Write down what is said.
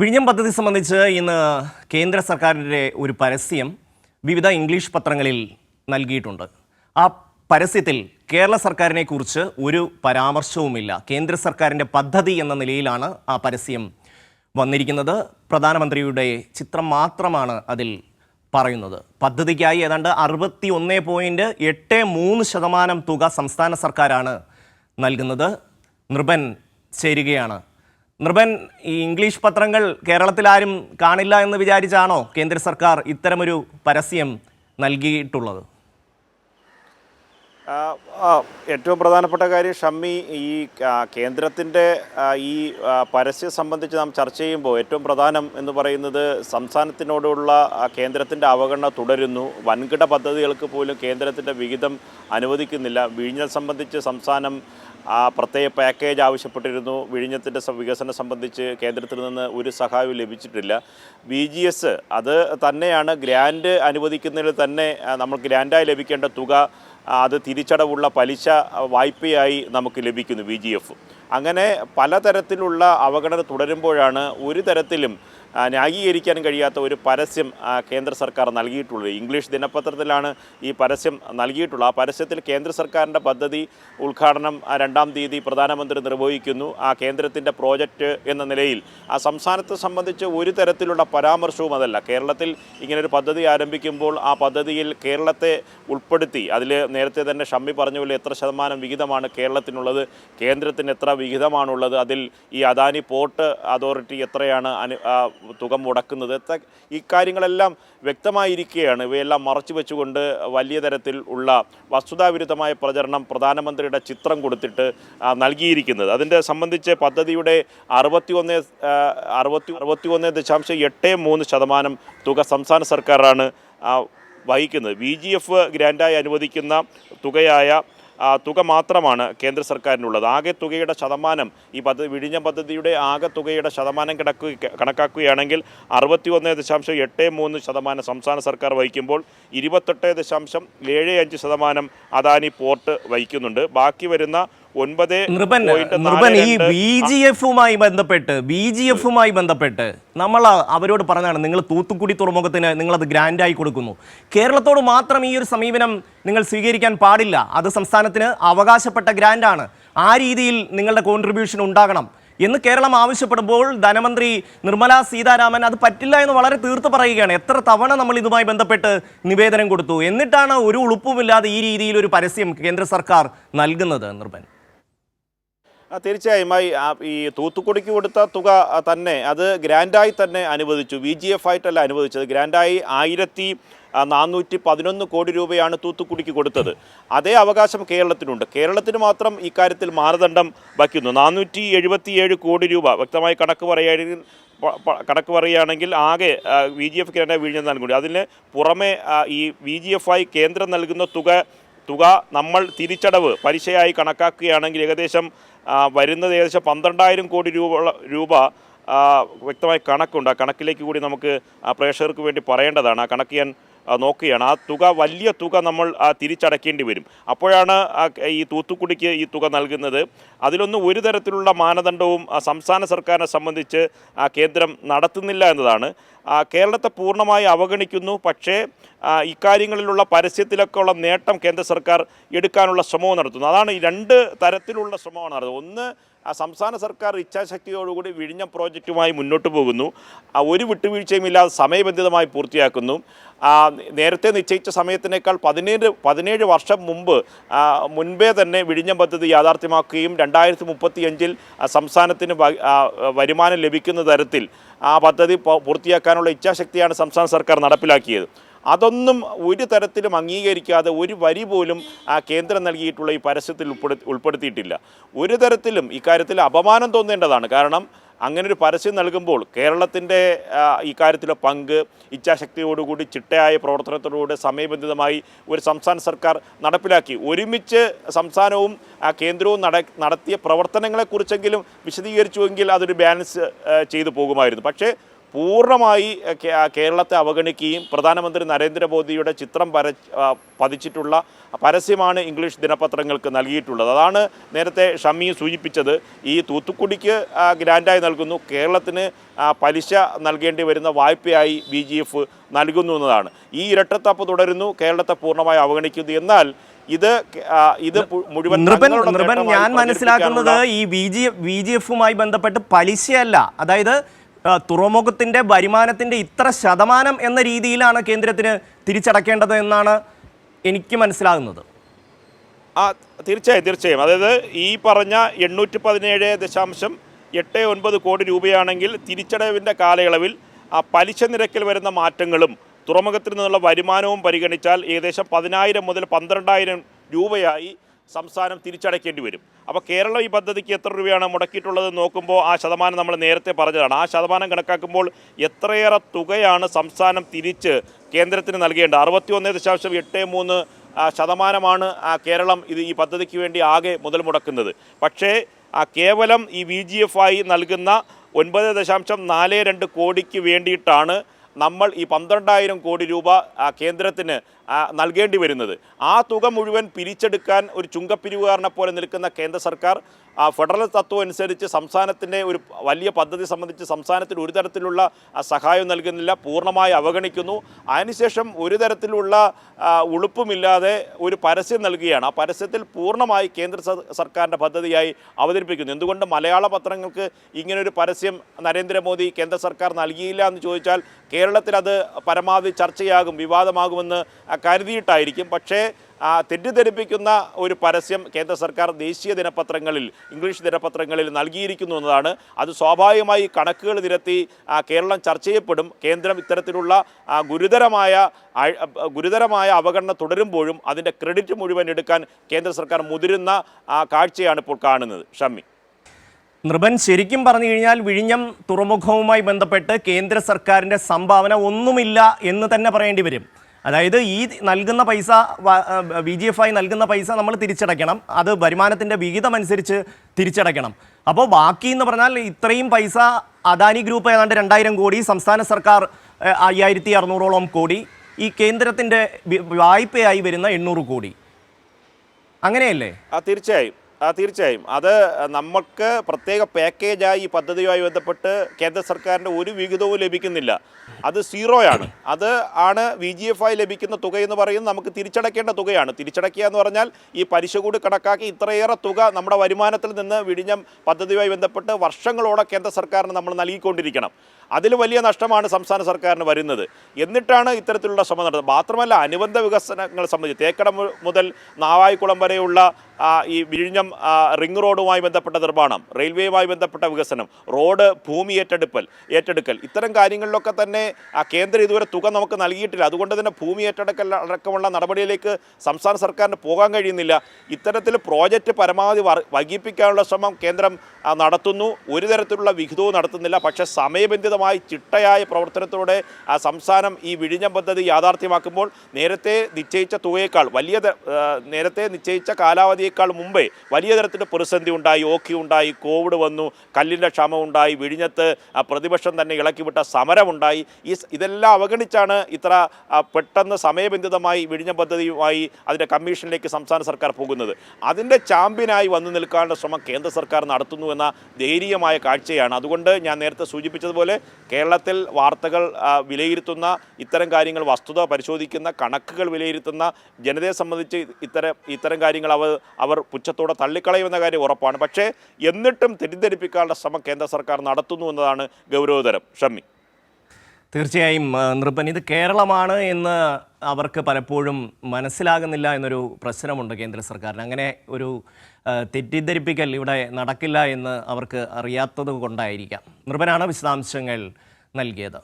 വിഴിഞ്ഞം പദ്ധതി സംബന്ധിച്ച് ഇന്ന് കേന്ദ്ര സർക്കാരിന്റെ ഒരു പരസ്യം വിവിധ ഇംഗ്ലീഷ് പത്രങ്ങളിൽ നൽകിയിട്ടുണ്ട്. ആ പരസ്യത്തിൽ കേരള സർക്കാരിനെ കുറിച്ച് ഒരു പരാമർശവുമില്ല. കേന്ദ്ര സർക്കാരിന്റെ പദ്ധതി എന്ന നിലയിലാണ് ആ പരസ്യം വന്നിരിക്കുന്നത്. പ്രധാനമന്ത്രിയുടെ ചിത്രം മാത്രമാണ് അതിൽ പറയുന്നത്. പദ്ധതിക്കായി ഏതാണ്ട് അറുപത്തി ഒന്ന് പോയിന്റ് എട്ട് മൂന്ന് ശതമാനം തുക സംസ്ഥാന സർക്കാരാണ് നൽകുന്നത്. നൃപൻ ചേരുകയാണ് നൃപൻ ഈ ഇംഗ്ലീഷ് പത്രങ്ങൾ കേരളത്തിൽ ആരും കാണില്ല എന്ന് വിചാരിച്ചാണോ കേന്ദ്ര സർക്കാർ ഇത്തരമൊരു പരസ്യം നൽകിയിട്ടുള്ളത്? ഏറ്റവും പ്രധാനപ്പെട്ട കാര്യം ഷമ്മി ഈ കേന്ദ്രത്തിന്റെ ഈ പരസ്യം സംബന്ധിച്ച് നാം ചർച്ച ചെയ്യുമ്പോൾ ഏറ്റവും പ്രധാനം എന്ന് പറയുന്നത് സംസ്ഥാനത്തിനോടുള്ള കേന്ദ്രത്തിന്റെ അവഗണന തുടരുന്നു. വൻകിട പദ്ധതികൾക്ക് പോലും കേന്ദ്രത്തിന്റെ വിഹിതം അനുവദിക്കുന്നില്ല. വിഴിഞ്ഞം സംബന്ധിച്ച് സംസ്ഥാനം പ്രത്യേക പാക്കേജ് ആവശ്യപ്പെട്ടിരുന്നു. വിഴിഞ്ഞത്തിന്റെ വികസനം സംബന്ധിച്ച് കേന്ദ്രത്തിൽ നിന്ന് ഒരു സഹായവും ലഭിച്ചിട്ടില്ല. ബി ജി എസ് അത് തന്നെയാണ് ഗ്രാൻഡ് അനുവദിക്കുന്നതിൽ തന്നെ നമ്മൾ ഗ്രാൻഡായി ലഭിക്കേണ്ട തുക അത് തിരിച്ചടവുള്ള പലിശ വായ്പയായി നമുക്ക് ലഭിക്കുന്നു എഫ് അങ്ങനെ പലതരത്തിലുള്ള അവഗണന തുടരുമ്പോഴാണ് ഒരു തരത്തിലും ന്യായീകരിക്കാൻ കഴിയാത്ത ഒരു പരസ്യം കേന്ദ്ര സർക്കാർ നൽകിയിട്ടുള്ളത് ഇംഗ്ലീഷ് ദിനപത്രത്തിലാണ് ഈ പരസ്യം നൽകിയിട്ടുള്ളത്. ആ പരസ്യത്തിൽ കേന്ദ്ര സർക്കാരിന്റെ പദ്ധതി ഉദ്ഘാടനം രണ്ടാം തീയതി പ്രധാനമന്ത്രി നിർവഹിക്കുന്നു. ആ കേന്ദ്രത്തിന്റെ പ്രോജക്റ്റ് എന്ന നിലയിൽ ആ സംസ്ഥാനത്തെ സംബന്ധിച്ച് ഒരു തരത്തിലുള്ള പരാമർശവും അതല്ല. കേരളത്തിൽ ഇങ്ങനൊരു പദ്ധതി ആരംഭിക്കുമ്പോൾ ആ പദ്ധതിയിൽ കേരളത്തെ ഉൾപ്പെടുത്തി അതിൽ നേരത്തെ തന്നെ ഷമ്മി പറഞ്ഞ പോലെ എത്ര ശതമാനം വിഹിതമാണ് കേരളത്തിനുള്ളത് കേന്ദ്രത്തിന് എത്ര വിഹിതമാണുള്ളത് അതിൽ ഈ അദാനി പോർട്ട് അതോറിറ്റി എത്രയാണ് അനു തുക മുടക്കുന്നത്. ഇക്കാര്യങ്ങളെല്ലാം വ്യക്തമായിരിക്കുകയാണ്. ഇവയെല്ലാം മറച്ചു വെച്ചുകൊണ്ട് വലിയ തരത്തിൽ ഉള്ള വസ്തുതാവിരുദ്ധമായ പ്രചരണം പ്രധാനമന്ത്രിയുടെ ചിത്രം കൊടുത്തിട്ട് നൽകിയിരിക്കുന്നത്. അതിന്റെ സംബന്ധിച്ച് പദ്ധതിയുടെ അറുപത്തി ഒന്ന് അറുപത്തി അറുപത്തി ഒന്ന് ദശാംശം എട്ട് മൂന്ന് ശതമാനം തുക സംസ്ഥാന സർക്കാരാണ് വഹിക്കുന്നത്. വി ജി എഫ് ഗ്രാൻഡായി അനുവദിക്കുന്ന തുകയായ തുക മാത്രമാണ് കേന്ദ്ര സർക്കാരിനുള്ളത്. ആകെ തുകയുടെ ശതമാനം ഈ പദ്ധതി വിഴിഞ്ഞ പദ്ധതിയുടെ ആകെ തുകയുടെ ശതമാനം കിടക്കു കണക്കാക്കുകയാണെങ്കിൽ അറുപത്തി ഒന്ന് ദശാംശം എട്ട് മൂന്ന് ശതമാനം സംസ്ഥാന സർക്കാർ വഹിക്കുമ്പോൾ ഇരുപത്തെട്ട് ദശാംശം ഏഴ് അഞ്ച് ശതമാനം അദാനി പോർട്ട് വഹിക്കുന്നുണ്ട്. ബാക്കി വരുന്ന ഒൻപത് നൃപൻ ഈ ബി ജി എഫുമായി ബന്ധപ്പെട്ട് ബി ജി എഫുമായി ബന്ധപ്പെട്ട് നമ്മൾ അവരോട് പറഞ്ഞാണ് നിങ്ങൾ തൂത്തുക്കുടി തുറമുഖത്തിന് നിങ്ങളത് ഗ്രാൻഡായി കൊടുക്കുന്നു. കേരളത്തോട് മാത്രം ഈ ഒരു സമീപനം നിങ്ങൾ സ്വീകരിക്കാൻ പാടില്ല. അത് സംസ്ഥാനത്തിന് അവകാശപ്പെട്ട ഗ്രാൻഡാണ്. ആ രീതിയിൽ നിങ്ങളുടെ കോൺട്രിബ്യൂഷൻ ഉണ്ടാകണം. എന്ന് കേരളം ആവശ്യപ്പെടുമ്പോൾ ധനമന്ത്രി നിർമ്മല സീതാരാമൻ അത് പറ്റില്ല എന്ന് വളരെ തീർത്ത് പറയുകയാണ്. എത്ര തവണ നമ്മൾ ഇതുമായി ബന്ധപ്പെട്ട് നിവേദനം കൊടുത്തു. എന്നിട്ടാണ് ഒരു ഉളുപ്പുമില്ലാതെ ഈ രീതിയിൽ ഒരു പരസ്യം കേന്ദ്ര സർക്കാർ നൽകുന്നത് നിർഭൻ ആ, തീർച്ചയായും. ഈ- തൂത്തുക്കുടിക്ക് കൊടുത്ത തുക തന്നെ അത് ഗ്രാൻഡായി തന്നെ അനുവദിച്ചു. വി ജി എഫ് ആയിട്ടല്ല അനുവദിച്ചത്. ഗ്രാൻഡായി ആയിരത്തി നാനൂറ്റി പതിനൊന്ന് കോടി രൂപയാണ് തൂത്തുക്കുടിക്ക് കൊടുത്തത്. അതേ അവകാശം കേരളത്തിനുണ്ട്. കേരളത്തിന് മാത്രം ഇക്കാര്യത്തിൽ മാനദണ്ഡം വയ്ക്കുന്നു. നാനൂറ്റി എഴുപത്തിയേഴ് കോടി രൂപ. വ്യക്തമായി കണക്ക് പറയുകയാണെങ്കിൽ കണക്ക് പറയുകയാണെങ്കിൽ ആകെ വി ജി എഫ് ഗ്രാൻഡായി വീഴ്ച നൽകുന്നുണ്ട് അതിന് പുറമെ ഈ വി ജി എഫ് ആയി കേന്ദ്രം നൽകുന്ന തുക തുക നമ്മൾ തിരിച്ചടവ് പലിശയായി കണക്കാക്കുകയാണെങ്കിൽ ഏകദേശം വരുന്നത് ഏകദേശം പന്ത്രണ്ടായിരം കോടി രൂപ രൂപ വ്യക്തമായ കണക്കുണ്ട്. ആ കണക്കിലേക്ക് കൂടി നമുക്ക് പ്രേക്ഷകർക്ക് വേണ്ടി പറയേണ്ടതാണ്. ആ കണക്ക് ഞാൻ നോക്കുകയാണ്. ആ തുക വലിയ തുക നമ്മൾ തിരിച്ചടക്കേണ്ടി വരും. അപ്പോഴാണ് ഈ തൂത്തുക്കുടിക്ക് ഈ തുക നൽകുന്നത്. അതിലൊന്നും ഒരു തരത്തിലുള്ള മാനദണ്ഡവും സംസ്ഥാന സർക്കാരിനെ സംബന്ധിച്ച് കേന്ദ്രം നടത്തുന്നില്ല എന്നതാണ്. കേരളത്തെ പൂർണമായി അവഗണിക്കുന്നു. പക്ഷേ ഇക്കാര്യങ്ങളിലുള്ള പരസ്യത്തിലൊക്കെ ഉള്ള നേട്ടം കേന്ദ്ര സർക്കാർ എടുക്കാനുള്ള ശ്രമവും നടത്തുന്നു. അതാണ് ഈ രണ്ട് തരത്തിലുള്ള ശ്രമമാണ് നടത്തുന്നത് ഒന്ന് ആ സംസ്ഥാന സർക്കാർ ഇച്ഛാശക്തിയോടുകൂടി വിഴിഞ്ഞ പ്രോജക്റ്റുമായി മുന്നോട്ട് പോകുന്നു. ഒരു വിട്ടുവീഴ്ചയും ഇല്ലാതെ സമയബന്ധിതമായി പൂർത്തിയാക്കുന്നു. നേരത്തെ നിശ്ചയിച്ച സമയത്തിനേക്കാൾ പതിനേഴ് പതിനേഴ് വർഷം മുമ്പ് മുൻപേ തന്നെ വിഴിഞ്ഞ പദ്ധതി യാഥാർത്ഥ്യമാക്കുകയും രണ്ടായിരത്തി മുപ്പത്തിയഞ്ചിൽ സംസ്ഥാനത്തിന് വരുമാനം ലഭിക്കുന്ന തരത്തിൽ ആ പദ്ധതി പൂർത്തിയാക്കാനുള്ള ഇച്ഛാശക്തിയാണ് സംസ്ഥാന സർക്കാർ നടപ്പിലാക്കിയത്. അതൊന്നും ഒരു തരത്തിലും അംഗീകരിക്കാതെ ഒരു വരി പോലും ആ കേന്ദ്രം നൽകിയിട്ടുള്ള ഈ പരസ്യത്തിൽ ഉൾപ്പെടുത്തി ഉൾപ്പെടുത്തിയിട്ടില്ല. ഒരു തരത്തിലും ഇക്കാര്യത്തിൽ അപമാനം തോന്നേണ്ടതാണ്. കാരണം അങ്ങനെ ഒരു പരസ്യം നൽകുമ്പോൾ കേരളത്തിന്റെ ഇക്കാര്യത്തിലെ പങ്ക് ഇച്ഛാശക്തിയോടുകൂടി ചിട്ടയായ പ്രവർത്തനത്തോടുകൂടി സമയബന്ധിതമായി ഒരു സംസ്ഥാന സർക്കാർ നടപ്പിലാക്കി. ഒരുമിച്ച് സംസ്ഥാനവും ആ, കേന്ദ്രവും നട നടത്തിയ പ്രവർത്തനങ്ങളെക്കുറിച്ചെങ്കിലും വിശദീകരിച്ചുവെങ്കിൽ അതൊരു ബാലൻസ് ചെയ്തു പോകുമായിരുന്നു. പക്ഷേ പൂർണമായി കേരളത്തെ അവഗണിക്കുകയും പ്രധാനമന്ത്രി നരേന്ദ്രമോദിയുടെ ചിത്രം പര പതിച്ചിട്ടുള്ള പരസ്യമാണ് ഇംഗ്ലീഷ് ദിനപത്രങ്ങൾക്ക് നൽകിയിട്ടുള്ളത്. അതാണ് നേരത്തെ ഷമ്മി സൂചിപ്പിച്ചത്. ഈ തൂത്തുക്കുടിക്ക് ഗ്രാൻഡായി നൽകുന്നു. കേരളത്തിന് പലിശ നൽകേണ്ടി വരുന്ന വായ്പയായി ബി ജി എഫ് നൽകുന്നു എന്നതാണ്. ഈ ഇരട്ടത്താപ്പ് തുടരുന്നു. കേരളത്തെ പൂർണമായി അവഗണിക്കുന്നു. എന്നാൽ ഇത് ഇത് മുഴുവൻ നൃപൻ നൃപൻ ഞാൻ മനസ്സിലാക്കുന്നത് ഈ ബി ജി ബി ജി എഫുമായി ബന്ധപ്പെട്ട് പലിശയല്ല. അതായത് ആ, വരുമാനത്തിന്റെ ഇത്ര ശതമാനം എന്ന രീതിയിലാണ് കേന്ദ്രത്തിന് തിരിച്ചടക്കേണ്ടത് എന്നാണ് എനിക്ക് മനസ്സിലാകുന്നത്. ആ തീർച്ചയായും തീർച്ചയായും. അതായത് ഈ പറഞ്ഞ എണ്ണൂറ്റി പതിനേഴ് ദശാംശം എട്ട് ഒൻപത് കോടി രൂപയാണെങ്കിൽ തിരിച്ചടവിന്റെ കാലയളവിൽ ആ പലിശ നിരക്കിൽ വരുന്ന മാറ്റങ്ങളും തുറമുഖത്തിൽ നിന്നുള്ള വരുമാനവും പരിഗണിച്ചാൽ ഏകദേശം പതിനായിരം മുതൽ പന്ത്രണ്ടായിരം രൂപയായി സംസ്ഥാനം തിരിച്ചടയ്ക്കേണ്ടി വരും. അപ്പോൾ കേരളം ഈ പദ്ധതിക്ക് എത്ര രൂപയാണ് മുടക്കിയിട്ടുള്ളത് നോക്കുമ്പോൾ ആ ശതമാനം നമ്മൾ നേരത്തെ പറഞ്ഞതാണ്. ആ ശതമാനം കണക്കാക്കുമ്പോൾ എത്രയേറെ തുകയാണ് സംസ്ഥാനം തിരിച്ച് കേന്ദ്രത്തിന് നൽകേണ്ടത്? അറുപത്തി ഒന്ന് ദശാംശം എട്ട് മൂന്ന് ശതമാനമാണ് കേരളം ഇത് ഈ പദ്ധതിക്ക് വേണ്ടി ആകെ മുതൽ മുടക്കുന്നത്. പക്ഷേ കേവലം ഈ വി ജി എഫ് ആയി നൽകുന്ന ഒൻപത് ദശാംശം നാല് രണ്ട് കോടിക്ക് വേണ്ടിയിട്ടാണ് നമ്മൾ ഈ പന്ത്രണ്ടായിരം കോടി രൂപ കേന്ദ്രത്തിന് നൽകേണ്ടി വരുന്നത്. ആ തുക മുഴുവൻ പിരിച്ചെടുക്കാൻ ഒരു ചുങ്കപ്പിരിവുകാരനെ പോലെ നിൽക്കുന്ന കേന്ദ്ര സർക്കാർ ആ ഫെഡറൽ തത്വം അനുസരിച്ച് സംസ്ഥാനത്തിന്റെ ഒരു വലിയ പദ്ധതി സംബന്ധിച്ച് സംസ്ഥാനത്തിന് ഒരു തരത്തിലുള്ള സഹായം നൽകുന്നില്ല പൂർണമായി അവഗണിക്കുന്നു. അതിനുശേഷം ഒരു തരത്തിലുള്ള ഉളുപ്പുമില്ലാതെ ഒരു പരസ്യം നൽകുകയാണ്. ആ പരസ്യത്തിൽ പൂർണമായി കേന്ദ്ര സർക്കാരിന്റെ പദ്ധതിയായി അവതരിപ്പിക്കുന്നു. എന്തുകൊണ്ട് മലയാള പത്രങ്ങൾക്ക് ഇങ്ങനൊരു പരസ്യം നരേന്ദ്രമോദി കേന്ദ്ര സർക്കാർ നൽകിയില്ല എന്ന് ചോദിച്ചാൽ കേരളത്തിൽ അത് പരമാവധി ചർച്ചയാകും വിവാദമാകുമെന്ന് കരുതിയിട്ടായിരിക്കും. പക്ഷേ തെറ്റിദ്ധരിപ്പിക്കുന്ന ഒരു പരസ്യം കേന്ദ്ര സർക്കാർ ദേശീയ ദിനപത്രങ്ങളിൽ ഇംഗ്ലീഷ് ദിനപത്രങ്ങളിൽ നൽകിയിരിക്കുന്നു എന്നതാണ്. അത് സ്വാഭാവികമായി കണക്കുകൾ നിരത്തി കേരളം ചർച്ച ചെയ്യപ്പെടും. കേന്ദ്രം ഇത്തരത്തിലുള്ള ഗുരുതരമായ ഗുരുതരമായ അവഗണന തുടരുമ്പോഴും അതിന്റെ ക്രെഡിറ്റ് മുഴുവൻ എടുക്കാൻ കേന്ദ്ര സർക്കാർ മുതിരുന്ന കാഴ്ചയാണ് ഇപ്പോൾ കാണുന്നത്. ഷമ്മി. നൃപൻ ശരിക്കും പറഞ്ഞു കഴിഞ്ഞാൽ വിഴിഞ്ഞം തുറമുഖവുമായി ബന്ധപ്പെട്ട് കേന്ദ്ര സർക്കാരിന്റെ സംഭാവന ഒന്നുമില്ല എന്ന് തന്നെ പറയേണ്ടി വരും. അതായത് ഈ നൽകുന്ന പൈസ ബി ജി എഫ് ആയി നൽകുന്ന പൈസ നമ്മൾ തിരിച്ചടയ്ക്കണം. അത് വരുമാനത്തിന്റെ വിഹിതം അനുസരിച്ച് തിരിച്ചടയ്ക്കണം. അപ്പോൾ ബാക്കി എന്ന് പറഞ്ഞാൽ ഇത്രയും പൈസ അദാനി ഗ്രൂപ്പ് ഏതാണ്ട് രണ്ടായിരം കോടി സംസ്ഥാന സർക്കാർ അയ്യായിരത്തി അറുന്നൂറോളം കോടി ഈ കേന്ദ്രത്തിന്റെ വായ്പയായി വരുന്ന എണ്ണൂറ് കോടി. അങ്ങനെയല്ലേ? തീർച്ചയായും. തീർച്ചയായും. അത് നമുക്ക് പ്രത്യേക പാക്കേജായി ഈ പദ്ധതിയുമായി ബന്ധപ്പെട്ട് കേന്ദ്ര സർക്കാരിന്റെ ഒരു വിഹിതവും ലഭിക്കുന്നില്ല. അത് സീറോയാണ്. അത് ആണ് വി ജി എഫ് ആയി ലഭിക്കുന്ന തുക എന്ന് പറയുന്നത് നമുക്ക് തിരിച്ചടയ്ക്കേണ്ട തുകയാണ്. തിരിച്ചടയ്ക്കുക എന്ന് പറഞ്ഞാൽ ഈ പലിശ കൂടി കണക്കാക്കി ഇത്രയേറെ തുക നമ്മുടെ വരുമാനത്തിൽ നിന്ന് വിഴിഞ്ഞം പദ്ധതിയുമായി ബന്ധപ്പെട്ട് വർഷങ്ങളോടെ കേന്ദ്ര സർക്കാരിന് നമ്മൾ നൽകിക്കൊണ്ടിരിക്കണം. അതിൽ വലിയ നഷ്ടമാണ് സംസ്ഥാന സർക്കാരിന് വരുന്നത്. എന്നിട്ടാണ് ഇത്തരത്തിലുള്ള ശ്രമം നടത്തുന്നത് മാത്രമല്ല അനുബന്ധ വികസനങ്ങൾ സംബന്ധിച്ച് തേക്കടം മുതൽ നാവായിക്കുളം വരെയുള്ള ഈ വിഴിഞ്ഞം റിംഗ് റോഡുമായി ബന്ധപ്പെട്ട നിർമ്മാണം റെയിൽവേയുമായി ബന്ധപ്പെട്ട വികസനം റോഡ് ഭൂമി ഏറ്റെടുപ്പൽ ഏറ്റെടുക്കൽ ഇത്തരം കാര്യങ്ങളിലൊക്കെ തന്നെ ആ കേന്ദ്രം ഇതുവരെ തുക നമുക്ക് നൽകിയിട്ടില്ല. അതുകൊണ്ട് തന്നെ ഭൂമി ഏറ്റെടുക്കൽ അടക്കമുള്ള നടപടിയിലേക്ക് സംസ്ഥാന സർക്കാരിന് പോകാൻ കഴിയുന്നില്ല. ഇത്തരത്തിൽ പ്രോജക്റ്റ് പരമാവധി വൈകിപ്പിക്കാനുള്ള ശ്രമം കേന്ദ്രം നടത്തുന്നു. ഒരു തരത്തിലുള്ള വിഹിതവും നടത്തുന്നില്ല. പക്ഷേ സമയബന്ധിതമായി ചിട്ടയായ പ്രവർത്തനത്തോടെ ആ സംസ്ഥാനം ഈ വിഴിഞ്ഞം പദ്ധതി യാഥാർത്ഥ്യമാക്കുമ്പോൾ നേരത്തെ നിശ്ചയിച്ച തുകയേക്കാൾ വലിയ നേരത്തെ നിശ്ചയിച്ച കാലാവധിയേക്കാൾ മുമ്പേ വലിയ തരത്തിൽ പ്രതിസന്ധി ഉണ്ടായി ഓക്കി ഉണ്ടായി കോവിഡ് വന്നു കല്ലിന്റെ ക്ഷാമം ഉണ്ടായി വിഴിഞ്ഞത്ത് പ്രതിപക്ഷം തന്നെ ഇളക്കിവിട്ട സമരമുണ്ടായി ഈ ഇതെല്ലാം അവഗണിച്ചാണ് ഇത്ര പെട്ടെന്ന് സമയബന്ധിതമായി വിഴിഞ്ഞം പദ്ധതിയുമായി അതിന്റെ കമ്മീഷനിലേക്ക് സംസ്ഥാന സർക്കാർ പോകുന്നത്. അതിന്റെ ചാമ്പ്യനായി വന്നു നിൽക്കാനുള്ള ശ്രമം കേന്ദ്ര സർക്കാർ നടത്തുന്നു എന്ന ദയനീയമായ കാഴ്ചയാണ്. അതുകൊണ്ട് ഞാൻ നേരത്തെ സൂചിപ്പിച്ചതുപോലെ കേരളത്തിൽ വാർത്തകൾ വിലയിരുത്തുന്ന ഇത്തരം കാര്യങ്ങൾ വസ്തുത പരിശോധിക്കുന്ന കണക്കുകൾ വിലയിരുത്തുന്ന ജനതയെ സംബന്ധിച്ച് ഇത്തരം ഇത്തരം കാര്യങ്ങൾ അവർ അവർ പുച്ഛത്തോടെ തള്ളിക്കളയുമെന്ന കാര്യം ഉറപ്പാണ്. പക്ഷേ എന്നിട്ടും തെറ്റിദ്ധരിപ്പിക്കാനുള്ള ശ്രമം കേന്ദ്ര സർക്കാർ നടത്തുന്നു എന്നതാണ് ഗൗരവതരം. ഷമ്മി. തീർച്ചയായും നൃപൻ ഇത് കേരളമാണ് എന്ന് അവർക്ക് പലപ്പോഴും മനസ്സിലാകുന്നില്ല എന്നൊരു പ്രശ്നമുണ്ട് കേന്ദ്ര സർക്കാരിന്. അങ്ങനെ ഒരു തെറ്റിദ്ധരിപ്പിക്കൽ ഇവിടെ നടക്കില്ല എന്ന് അവർക്ക് അറിയാത്തത് കൊണ്ടായിരിക്കാം. നൃപനാണ് വിശദാംശങ്ങൾ നൽകിയത്.